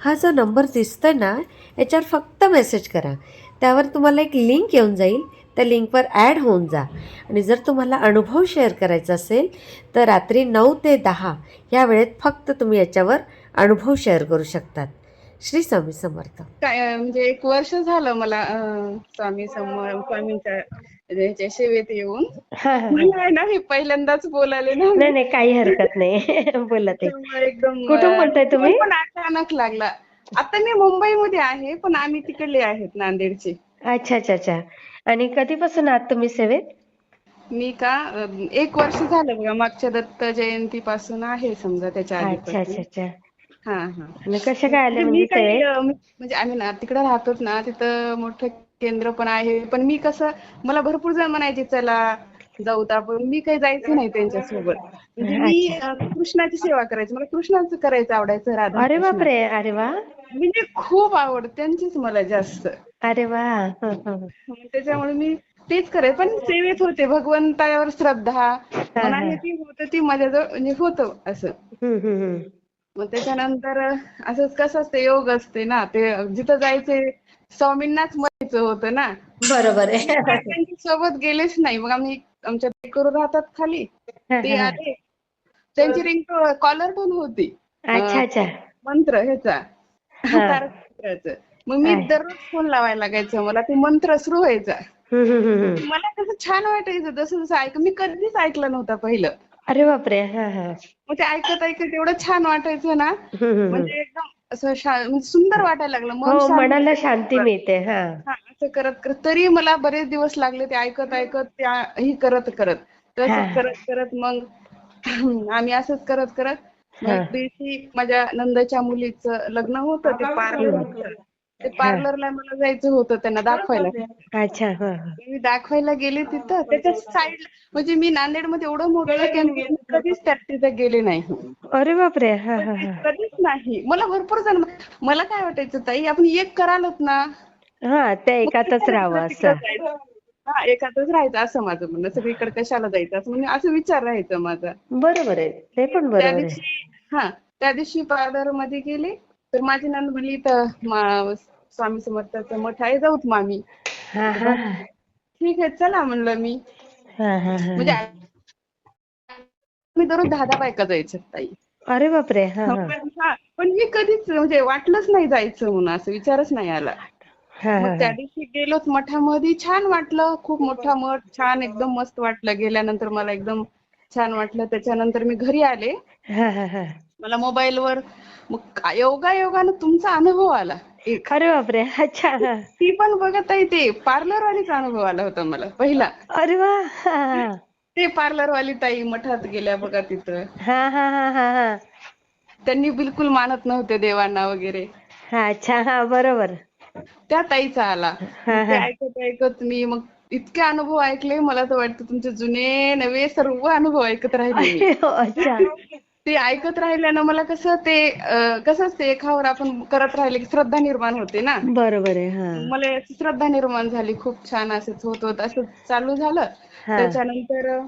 हा जो नंबर दिसतोय ना याच्यावर फक्त मेसेज करा. त्यावर तुम्हाला एक लिंक येऊन जाईल. त्या लिंकवर ॲड होऊन जा. आणि जर तुम्हाला अनुभव शेअर करायचा असेल तर रात्री नऊ ते दहा या वेळेत फक्त तुम्ही याच्यावर अनुभव शेअर करू शकतात. श्री स्वामी समर्थ. काय म्हणजे एक वर्ष झालं मला स्वामी समोर स्वामींच्या ह्याच्या सेवेत येऊन मला ना हे पहिल्यांदाच बोलायले ना. नाही नाही काही हरकत नाही. बोला ते. एकदम कुठून बोलताय तुम्ही? पण अचानक लागला. आता मी मुंबईमध्ये आहे पण आम्ही तिकडले आहेत नांदेडचे. अच्छा अच्छा अच्छा. आणि कधीपासून आहात तुम्ही सेवेत? मी का एक वर्ष झालं बघा मागच्या दत्त जयंती पासून आहे समजा त्याच्या अच्छा अच्छा अच्छा. हा हा. कशा काय आल्या म्हणजे म्हणजे म्हणजे आम्ही ना तिकडे राहतोच ना तिथं मोठं केंद्र पण आहे. पण मी कसं मला भरपूर जण म्हणायचे चला जाऊ आपण. मी काही जायचं नाही त्यांच्यासोबत. म्हणजे मी कृष्णाची सेवा करायची. मला कृष्णाचं करायचं आवडायचं राधा अरे. बापरे अरे वा. म्हणजे खूप आवड त्यांचीच मला जास्त. अरे वा. त्याच्यामुळे मी तेच करायचे पण सेवेत होते भगवंतावर श्रद्धा. ती होत ती माझ्याजवळ म्हणजे होतं असं. मग त्याच्यानंतर असंच कसं असते योग असते ना. ते जिथं जायचे स्वामींनाच म्हणायचं होतं ना. बरोबर आहे. सोबत गेलेच नाही. मग आम्ही आमच्या करू राहतात खाली. ते. आले. त्यांची रिंग कॉलर पण होती. अच्छा अच्छा. मंत्र ह्याचा. तारक. मग मी. दररोज फोन लावायला लागायचं. मला ते मंत्र सुरू व्हायचा. मला कसं छान वाटायचं. जसं जसं ऐक मी कधीच ऐकलं नव्हतं पहिलं. अरे बापरे. मग ते ऐकत ऐकत एवढं छान वाटायचं ना. म्हणजे एकदम असं म्हणजे सुंदर वाटायला लागलं. मन हो शांत मनाला शांती मिळते हा. असं करत करत. तरी मला बरेच दिवस लागले ते ऐकत ऐकत त्या ही करत करत. तसंच करत करत मग आम्ही असंच करत करत. मग. एक दिवशी माझ्या नंदाच्या मुलीचं लग्न होतं ते पार्लर होतं ते पार्लरला मला जायचं होतं त्यांना दाखवायला. अच्छा हा हा. मी दाखवायला गेले तिथं. त्याच्या साईड म्हणजे मी नांदेडमध्ये एवढं मोठं मी कधीच त्या तिथे गेले नाही. अरे बापरे हा हा हा. कधीच नाही. मला भरपूर जण मला काय वाटायचं ताई आपण एक करालच ना? हा त्या एकातच राहावं असं. हा एखादच राहायचं असं माझं म्हणणं. सगळीकडे कशाला जायचं? असं म्हणजे असं विचार राहायचा माझा. बरोबर आहे. ते पण त्या बरोबर हा त्या दिवशी पार्लरमध्ये गेले. तर माझी नंद म्हणली इथं मा- स्वामी समर्थाचं मठ आहे जाऊत मामी ठीक आहे चला म्हणलं मी. हा हा हा. म्हणजे मी दररोज दहा दहा बायका जायच्या ताई. अरे बापरे पण मी कधीच म्हणजे वाटलंच नाही जायचं म्हणून असं विचारच नाही आला. मग त्या दिवशी गेलोच मठामध्ये छान वाटलं खूप मोठा मठ छान एकदम मस्त वाटलं. गेल्यानंतर मला एकदम छान वाटलं. त्याच्यानंतर मी घरी आले. मला मोबाईलवर मग योगा योगानं तुमचा अनुभव आला. अरे बापरे अच्छा. ती पण बघत आहे ते. पार्लर वालीचा अनुभव आला होता मला पहिला. अरे वा. ते पार्लर वाली ताई मठात गेल्या बघा तिथं. हा हा हा हा हा. त्यांनी बिलकुल मानत नव्हते देवांना वगैरे. हा अच्छा. हा बरोबर. त्या ताईचा आला. हा, ते हा. ऐकत ऐकत मी मग इतके अनुभव ऐकले मला तर वाटतं तुमचे जुने नवे सर्व अनुभव ऐकत राहिले मी. अच्छा. ते ऐकत राहिल्यानं मला कसं ते कसं असते एकावर आपण करत राहिले की श्रद्धा निर्माण होते ना. बरोबर आहे हा. मला श्रद्धा निर्माण झाली खूप छान असंच होत होत असं चालू झालं. त्याच्यानंतर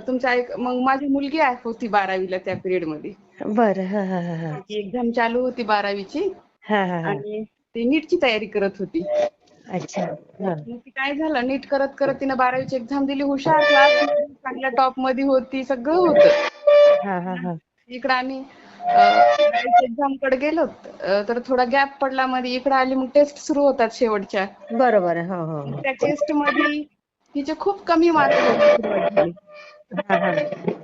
तुमच्या ऐक मग माझी मुलगी आहे होती बारावीला त्या पिरियडमध्ये बरं एक्झाम चालू होती बारावीची. आणि ती नीटची तयारी करत होती. अच्छा मग ती काय झालं नीट करत करत तिनं बारावीची एक्झाम दिली हुशार क्लास चांगल्या टॉपमध्ये होती सगळं होतं. हा हा हा. इकडं आम्ही एक्झामकडे गेलो तर थोडा गॅप पडला मध्ये इकडे आली मग टेस्ट सुरू होतात शेवटच्या. बरोबर आहे हो हो हो. त्या टेस्टमध्ये तिचे खूप कमी मार्क झाली हा हा.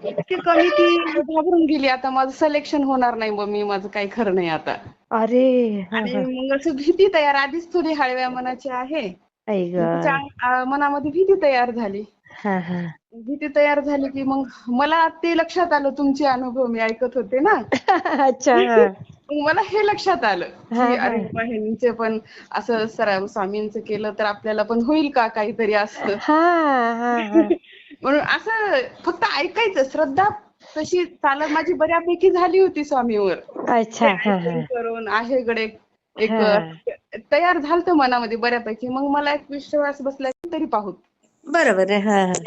इतके कमी की घाबरून गेली आता माझं सिलेक्शन होणार नाही मम्मी माझं काही खरं नाही आता. अरे हा आणि हा. मग असं भीती तयार आधीच थोडी हळव्या मनाची आहे. आई ग. तिच्या अं, मनामध्ये भीती तयार झाली. हा हा. भीती तयार झाली की मग मला ते लक्षात आलं तुमचे अनुभव मी ऐकत होते ना. अच्छा हा. मग मला हे लक्षात आलं हा, की हा. अरे बाबा ह्यांचे पण असं सर स्वामींचं केलं तर आपल्याला पण होईल का काहीतरी असं हा हा हा. म्हणून असं फक्त ऐकायचं श्रद्धा तशी चालत माझी बऱ्यापैकी झाली होती स्वामीवर. अच्छा हा हा करून आहे कडे एक हा. तयार झालतं मनामध्ये बऱ्यापैकी. मग मला एक विश्वास बसला की तरी पाहू. बरोबर आहे.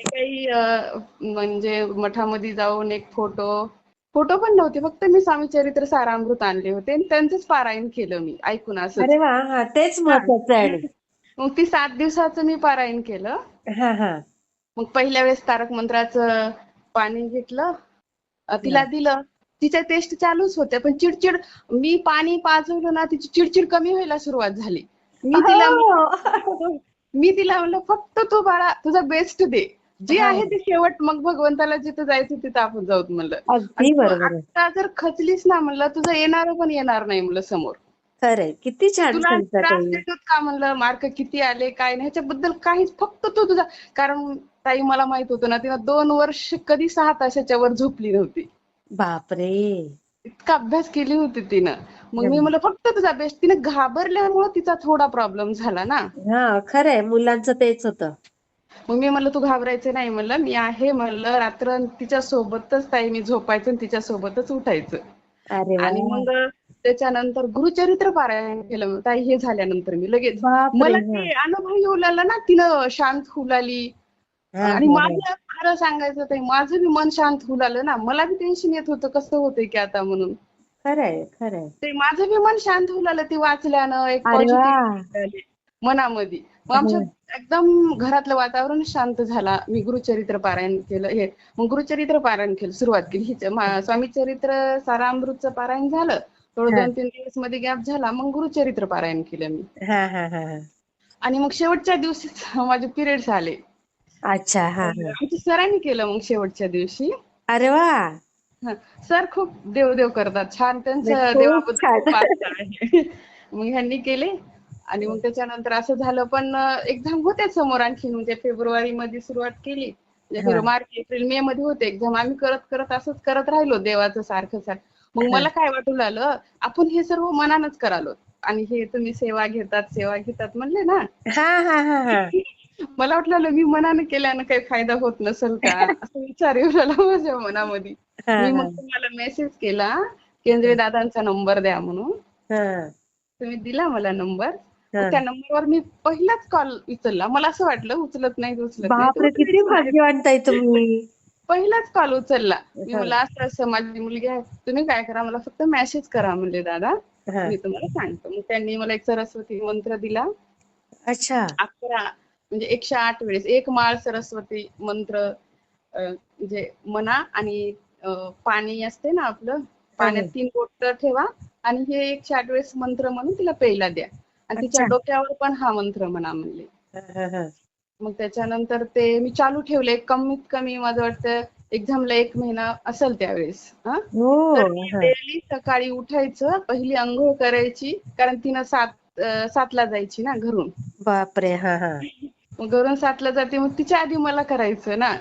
काही म्हणजे मठामध्ये जाऊन एक फोटो फोटो पण नव्हते. फक्त मी स्वामी चरित्र सारामृत आणले होते आणि त्यांचंच पारायण केलं मी. ऐकून अरे वा हा तेच महत्वाचं आहे. मग ती सात दिवसाचं मी पारायण केलं. हा हा. मग पहिल्या वेळेस तारक मंत्राचं पाणी घेतलं. तिला दिलं. तिच्या टेस्ट चालूच होत्या पण चिडचिड मी पाणी पाजवलं ना तिची चिडचिड कमी व्हायला सुरुवात झाली. मी तिला. मी तिला म्हणलं फक्त तू बाळा तुझा बेस्ट दे. जे. आहे ते शेवट मग भगवंताला जिथं जायचं तिथं आपण जाऊत म्हणलं. आता जर खचलीस ना म्हणलं तुझं येणार पण येणार नाही म्हणलं समोर. खरंय. किती छान का म्हणलं? मार्क किती आले काय नाही? ह्याच्याबद्दल काहीच फक्त तू तुझा कारण ताई मला माहीत होतं ना तिला दोन वर्ष कधी सहा तासाच्या वर झोपली नव्हती. बापरे. इतका अभ्यास केली होती तिनं. मग मी म्हणलं फक्त तुझा बेस्ट तिने घाबरल्यामुळे तिचा थोडा प्रॉब्लेम झाला ना. हा खरंय. मुलांचं तेच होतं. मग मी म्हणलं तू घाबरायचं नाही म्हणलं. मी आहे म्हणलं रात्र तिच्या सोबतच ताई मी झोपायचं आणि तिच्या सोबतच उठायचं. आणि मग त्याच्यानंतर गुरुचरित्र पारायण केलं. ताई हे झाल्यानंतर मी लगेच. मला. ते अनुभव येऊ लागला ना तिनं शांत होऊ लागली. आणि हा, माझं खरं सांगायचं ते माझं बी मन शांत होऊ लागलं ना. मला बी टेन्शन येत होतं कसं होतंय की आता म्हणून. खरंय खरंय. ते माझं बी मन शांत होऊ लागलं ते वाचल्यानं एक पॉझिटिव्ह मनामध्ये. मग आमच्या एकदम घरातलं वातावरण शांत झाला. मी गुरुचरित्र पारायण केलं हे मग गुरुचरित्र पारायण केलं सुरुवात केली. स्वामी चरित्र सारामृतचं पारायण झालं. थोडं हा. दोन तीन दिवसमध्ये गॅप झाला. मग गुरुचरित्र पारायण केलं मी. हा हा हा हा. आणि मग शेवटच्या दिवशीच माझे पिरियड्स आले. अच्छा हा हा. आमच्या सरांनी केलं मग शेवटच्या दिवशी. अरे वा. हा. सर खूप देवदेव करतात. छान त्यांचं खूप देवाबद्दल छान. खूप आस्था आहे. मग ह्यांनी केले आणि मग त्याच्यानंतर असं झालं पण एक्झाम होते समोर आणखी. म्हणजे फेब्रुवारी मध्ये सुरुवात केली. म्हणजे हा. मार्च एप्रिल मे मध्ये होते. एक्झाम आम्ही करत करत असंच करत राहिलो देवाचं सारखं सारखं मग मला काय वाटू लागलं आपण हे सर्व मनानच करालो आणि हे तुम्ही सेवा घेतात सेवा घेतात म्हणले ना. हा हा हा हा. मला वाटलं मी मनानं केल्यानं काही फायदा होत नसेल का? असं विचार येऊ लागला माझ्या मनामध्ये. मी. मग तुम्हाला मेसेज केला केंद्रे दादांचा नंबर द्या म्हणून. हा, तुम्ही दिला मला नंबर. त्या नंबरवर मी पहिलाच कॉल उचलला. मला असं वाटलं उचलत नाही उचलत तुम्ही. पहिलाच कॉल उचलला. मी. म्हणलं असं असं माझी मुलगी आहे. तुम्ही काय करा मला फक्त मेसेज करा म्हणले दादा. मी तुम्हाला सांगतो. मग त्यांनी मला एक सरस्वती मंत्र दिला. अच्छा. अकरा म्हणजे एकशे आठ वेळेस एक माळ सरस्वती मंत्र म्हणजे म्हणा आणि पाणी असते ना आपलं पाण्यात तीन बोट ठेवा आणि हे एकशे आठ वेळेस मंत्र म्हणून तिला प्यायला द्या आणि तिच्या. डोक्यावर पण हा मंत्र म्हणा म्हणले. मग त्याच्यानंतर ते मी चालू ठेवले कमीत कमी माझं वाटतं एक्झामला एक महिना असेल त्यावेळेस हा. डेली सकाळी उठायचं पहिली अंघोळ करायची कारण तिनं सात सातला जायची ना घरून बापरे हा हा मग घरून सातला जाते मग तिच्या आधी मला करायचं ना.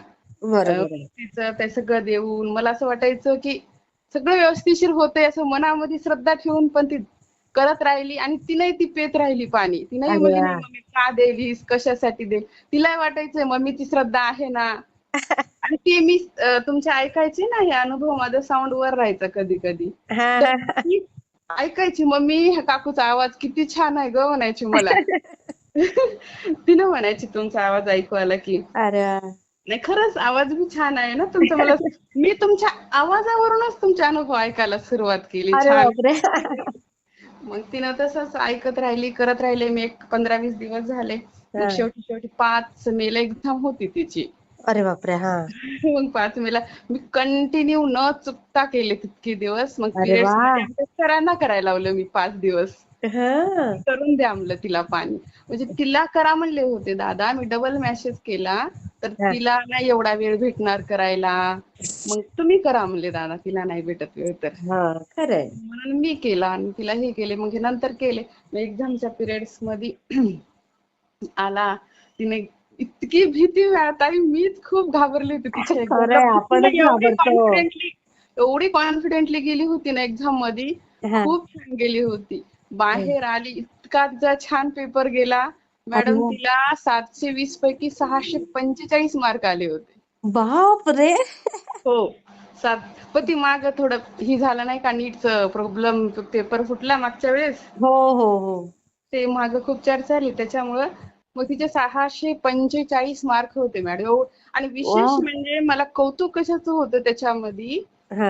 बरोबर आहे. तिचं ते सगळं देऊन मला असं वाटायचं की सगळं व्यवस्थिशीर होतंय असं मनामध्ये श्रद्धा ठेवून पण ती करत राहिली आणि तिनेही ती पेत राहिली पाणी. अरे वा. नाही मम्मी का देलीस कशासाठी दे तिलाही वाटायचंय मम्मीची श्रद्धा आहे ना. आणि ते मी अं, तुमचे ऐकायचे ना हे अनुभव माझा साऊंड वर राहायचा कधी कधी हा हा. हा. ऐकायची मम्मी ह्या काकूचा आवाज किती छान आहे ग म्हणायची मला. तिनं म्हणायची तुमचा आवाज ऐकू आला की. अरे. नाही खरंच आवाज बी छान आहे ना तुमचा. मला मी तुमच्या आवाजावरूनच तुमचे अनुभव ऐकायला सुरुवात केली छान. मग तिनं तसंच ऐकत राहिली करत राहिले मी एक पंधरा वीस दिवस झाले. मग शेवटी शेवटी पाच मेला एक्झाम होती तिची. अरे बापरे हा. मग पाच मेला मी कंटिन्यू न चुकता केले तितके दिवस. मग सरांना करायला लावलं मी पाच दिवस. करून द्या म्हणलं तिला पाणी. म्हणजे तिला करा म्हणले होते दादा मी डबल मेसेज केला. तर. तिला नाही एवढा वेळ भेटणार करायला. मग तुम्ही करा म्हणले दादा तिला नाही भेटत वेळ तर. हा म्हणून मी केला आणि तिला हे केले. मग नंतर केले. एक्झामच्या पिरियड्समध्ये आला. तिने इतकी भीती वाटावी मीच खूप घाबरली होती तिच्या एवढी कॉन्फिडेंटली गेली होती ना एक्झाममध्ये. खूप छान गेली होती. बाहेर आली इतका तिचा छान पेपर गेला मॅडम. तिला सातशे वीस पैकी सहाशे पंचेचाळीस मार्क आले होते. बापरे हो. सात पण ती माग थोडं ही झालं नाही का नीटचं प्रॉब्लेम पेपर फुटला मागच्या वेळेस. हो हो हो. ते माग खूप चर्चा झाली त्याच्यामुळं मग तिचे सहाशे पंचेचाळीस मार्क होते मॅडम आणि विशेष. म्हणजे मला कौतुक कशाचं होतं त्याच्यामध्ये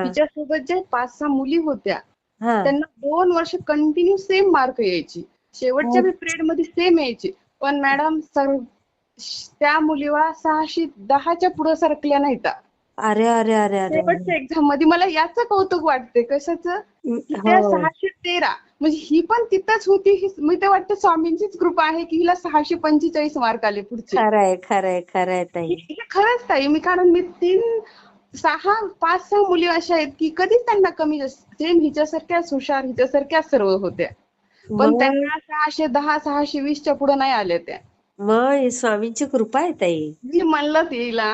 तिच्यासोबत ज्या पाच सहा मुली होत्या त्यांना दोन वर्ष कंटिन्यू सेम मार्क यायची. शेवटच्या हो. पिरियडमध्ये सेम यायची. पण मॅडम सर त्या मुलीवा सहाशे दहाच्या पुढे सरकल्या नाहीत अरे अरे अरे अरे. शेवटच्या एक्झाममध्ये. मला याचं कौतुक वाटते कशाचं? हो. सहाशे तेरा. म्हणजे ही पण तिथंच होती. ही- मी तर वाटतं स्वामींचीच कृपा आहे की हिला सहाशे पंचेचाळीस मार्क आले पुढचे. खरंय खरंय खरंय ताई. हे खरंच ताई. मी कारण मी तीन सहा पाच सहा मुली अशा आहेत की कधीच त्यांना कमी सेम हिच्यासारख्याच हुशार हिच्यासारख्याच सर्व होत्या. पण त्यांना सहाशे दहा सहाशे वीसच्या पुढे नाही आल्या त्या मग स्वामींची कृपा आहे ताई. मी म्हणलं तिला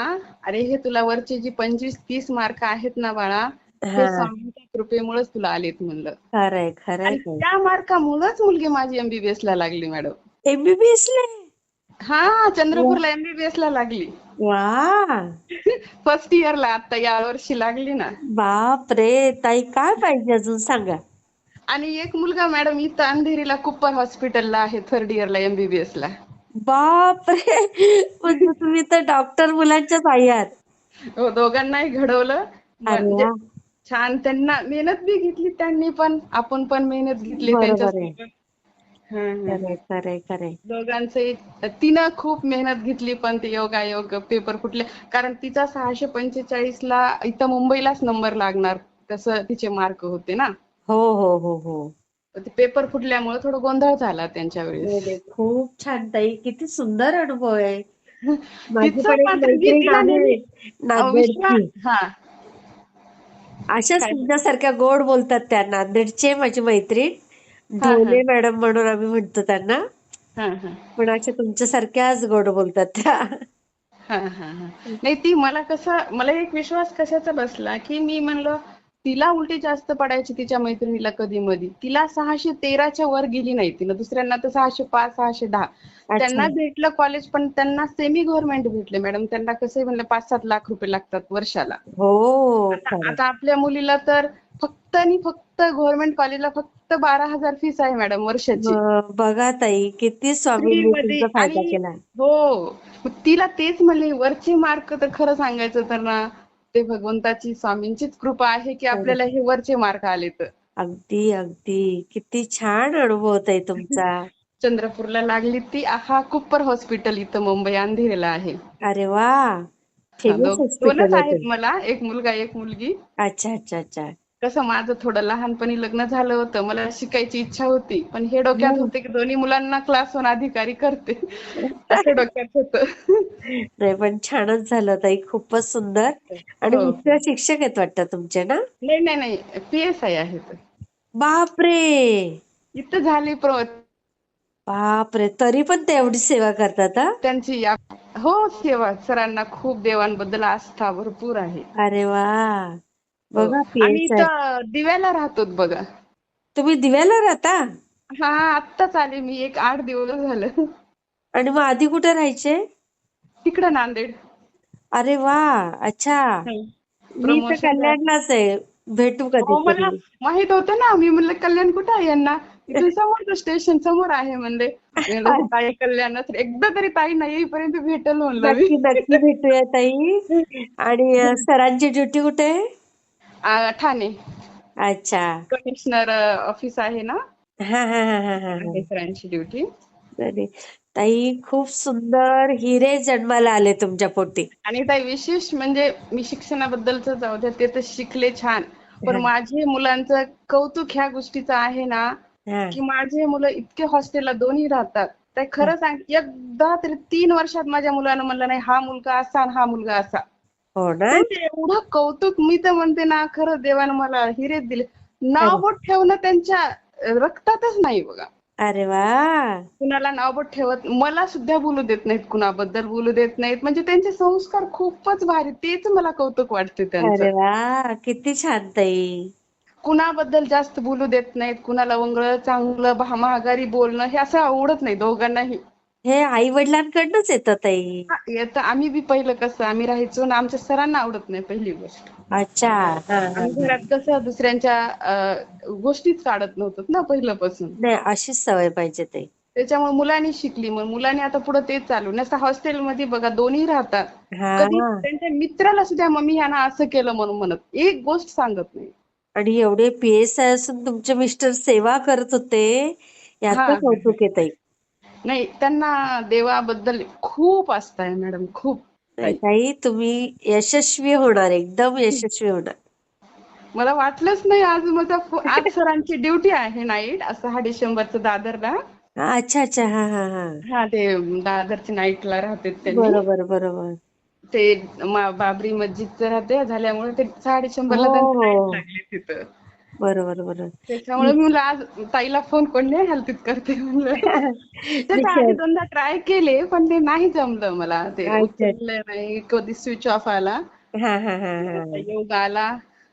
अरे हे तुला वरचे जी पंचवीस तीस मार्क आहेत ना बाळा हे. स्वामींच्या कृपेमुळेच तुला आलेत म्हणलं. खरंय खरंय त्या मार्कामुळेच मुलगी माझी एमबीबीएस ला लागली मॅडम. एमबीबीएस ला? हा चंद्रपूरला एमबीबीएस ला लागली. वा! फर्स्ट इयरला आता या वर्षी लागली ना. बाप रे ताई काय पाहिजे अजून सांगा? आणि एक मुलगा मॅडम इथं अंधेरीला कुप्पर हॉस्पिटलला आहे थर्ड इयरला एमबीबीएस ला. बाप रे म्हणजे तुम्ही तर डॉक्टर मुलांच्याच आई आहात. हो दोघांनाही घडवलं. अरे म्हणजे वा छान त्यांना मेहनत बी घेतली त्यांनी पण आपण पण मेहनत घेतली बरोबर आहे. हं. खरंय खरंय खरंय. दोघांचे तिनं खूप मेहनत घेतली पण ते योगायोग पेपर फुटले. कारण तिचा सहाशे पंचेचाळीस ला इथं मुंबईलाच नंबर लागणार. तसं तिचे मार्क होते ना. हो हो हो हो. ते पेपर फुटल्यामुळे थोडं गोंधळ झाला त्यांच्या वेळेस. खूप छान ताई. किती सुंदर अनुभव आहे. हा. अशाच काय? तुमच्यासारख्या गोड बोलतात त्या नांदेडचे माझी मैत्रीण. हा, हा. ढोले मॅडम म्हणून आम्ही म्हणतो त्यांना. पण अशा तुमच्यासारख्याच गोड बोलतात त्या. हा हा हा. नाही ती मला कसं मला एक विश्वास कशाचा बसला की मी म्हणलं तिला उलटी जास्त पडायची तिच्या मैत्रिणीला कधी मधी. तिला सहाशे तेराच्या वर गेली नाही तिला दुसऱ्यांना तर सहाशे पाच सहाशे दहा. त्यांना भेटलं कॉलेज पण त्यांना सेमी गव्हर्नमेंट भेटले मॅडम त्यांना कसं म्हणलं पाच सात लाख रुपये लागतात वर्षाला. हो आता आपल्या मुलीला तर फक्त आणि फक्त गव्हर्नमेंट कॉलेजला फक्त बारा हजार फीस आहे मॅडम वर्षाची. बघा ताई किती हो तिला तेच म्हणले वरचे मार्क तर खरं सांगायचं तर ना ते भगवंताची स्वामींचीच कृपा आहे की आपल्याला हे वरचे मार्क आले तर अगदी अगदी. किती छान अनुभव होता तुमचा. चंद्रपूरला लागली ती हा कुप्पर हॉस्पिटल इथं मुंबई अंधेरीला आहे. अरे वा. दोनच आहे आहेत. मला एक मुलगा एक मुलगी. अच्छा अच्छा अच्छा. कसं माझं थोडं लहानपणी लग्न झालं होतं मला शिकायची इच्छा होती पण हे डोक्यात. होते की दोन्ही मुलांना क्लास वन अधिकारी करते. असं डोक्यात होतं. नाही पण छानच झालं ताई खूपच सुंदर. आणि हो. शिक्षक आहेत वाटतं तुमचे ना? नाही नाही नाही पी एस आय आहेत. बापरे! इथं झाली प्र बापरे तरी पण ते एवढी सेवा करतात त्यांची हो सेवा. सरांना खूप देवांबद्दल आस्था भरपूर आहे. अरे वा. बघा आम्ही इथं दिव्याला राहतो बघा. तुम्ही दिव्याला राहता? हा आत्ताच आले मी. एक आठ दिवस झालं. आणि मग आधी कुठे राहायचे? तिकडं नांदेड. अरे वा! अच्छा. मी तर Promotion. कल्याणलाच आहे. भेटू हो मला माहीत होतं ना मी म्हणलं कल्याण कुठं आहे यांना? इथून समोर स्टेशन समोर आहे म्हणले. ताई कल्याणच एकदा तरी ताई नाही येईपर्यंत भेटल म्हणलं मी. नक्की नक्की भेटूया ताई. आणि अ, सरांची ड्युटी कुठे आहे? आ, ठाणे. अच्छा. कमिशनर ऑफिस आहे ना? हा हा हा हा हा आहे सरांची ड्युटी ताई खूप सुंदर हिरे जन्माला आले तुमच्या पोटी. आणि ताई विशेष म्हणजे मी शिक्षणाबद्दलच जाऊ द्या ते तर शिकले छान. पण. माझे मुलांचं कौतुक ह्या गोष्टीचं आहे ना हा. की माझे मुलं इतके हॉस्टेलला दोन्ही राहतात. ते खरं सांग एकदा तरी तीन वर्षात माझ्या मुलानं म्हणलं नाही हा मुलगा असा आणि हा मुलगा असा. हो ना? त्यांचे एवढं कौतुक मी तर म्हणते ना खरं देवानं मला हिरेच दिले. नाव बोट ठेवणं त्यांच्या रक्तातच नाही बघा. अरे वा! कुणाला नाव बोट ठेवत मला सुद्धा बोलू देत नाहीत कुणाबद्दल बोलू देत नाहीत. म्हणजे त्यांचे संस्कार खूपच भारी तेच मला कौतुक वाटते अरे त्यांचं वा! किती छान ताई. कुणाबद्दल जास्त बोलू देत नाहीत कुणाला वंगळ चांगलं भा- महागारी बोलणं हे असं आवडत नाही दोघांनाही. हे आई वडिलांकडनंच येतं ताई. हा, येतं. आम्ही बी पहिलं कसं आम्ही राहायचो ना आमच्या सरांना आवडत नाही पहिली गोष्ट. अच्छा. हा हा आम्ही घरात कसं दुसऱ्यांच्या अं, गोष्टीच काढत नव्हतो ना पहिल्यापासून. नाही अशीच सवय पाहिजे ताई. त्याच्यामुळे मुलांनी शिकली. मग मुलांनी आता पुढे तेच चालू. नसतं हॉस्टेलमध्ये बघा दोन्ही राहतात. हा कधी त्यांच्या मित्राला सुद्धा मम्मी ह्यानं असं केलं म्हणून म्हणत. एक गोष्ट सांगत नाही. आणि एवढे पीएस आय असून तुमचे मिस्टर सेवा करत होते. याचं हा. कौतुक आहे ताई. नाही त्यांना देवाबद्दल खूप असतंय मॅडम खूप. ताई तुम्ही यशस्वी होणार एकदम यशस्वी होणार. मला वाटलंच नाही आज माझा फो- आज सरांची ड्युटी आहे नाईट असं हा डिसेंबरचं दादरला. हा, अच्छा अच्छा. हा हा हा. हा ते दादरच्या नाईटला राहते त्यांनी. बरोबर बरोबर. ते मा- बाबरी मस्जिदचं राहते झाल्यामुळे ते सहा डिसेंबरला हो, त्यांची हो. night लागली तिथं. बरोबर बरोबर. त्याच्यामुळे मी म्हणलं आज ताईला फोन कोण नाही हलतीत करते म्हणलं त्याच्या आधी दोनदा ट्राय केले पण ते नाही जमलं मला. ते. उचललं नाही कधी स्विच ऑफ आला. हा हा हा हा. योग आला.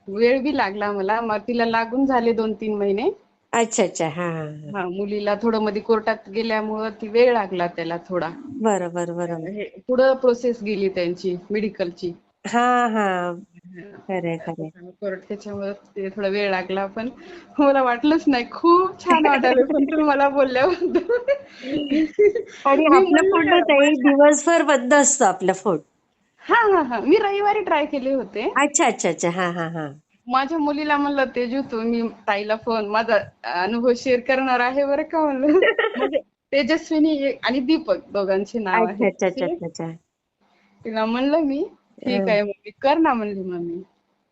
वेळ बी लागला मला. मग तिला लागून झाले दोन तीन महिने. अच्छा अच्छा. हा हा मुलीला थोडं मध्ये कोर्टात गेल्यामुळं ती वेळ लागला त्याला थोडा. बरोबर बरोबर. पुढं प्रोसेस गेली त्यांची मेडिकलची हा हा. खरंय खरंय. कोर्ट त्याच्यामुळे ते थोडा वेळ लागला पण मला वाटलंच नाही. खूप छान वाटायला पण तुम्ही मला बोलल्याबद्दल. आणि मी आपलं फोन ताई दिवसभर बंद असतो आपला फोन हा हा हा. मी रविवारी ट्राय केले होते. अच्छा अच्छा अच्छा. हा हा हा. माझ्या मुलीला म्हणलं तेजू तुम्ही ताईला फोन माझा अनुभव शेअर करणार आहे बरं का म्हणलं. म्हणजे तेजस्विनी आणि दीपक दोघांचे नाव अच्छा आहे अच्छा अच्छा अच्छा अच्छा. तिला म्हणलं मी ठीक आहे मम्मी. कर ना म्हणली मम्मी.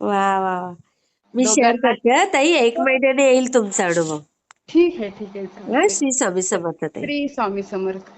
वा वा वा. मी शेअर करते हा, ताई. एक महिन्याने येईल तुमचा अनुभव. ठीक आहे ठीक आहे. हा. श्री स्वामी समर्थ ताई. श्री स्वामी समर्थ.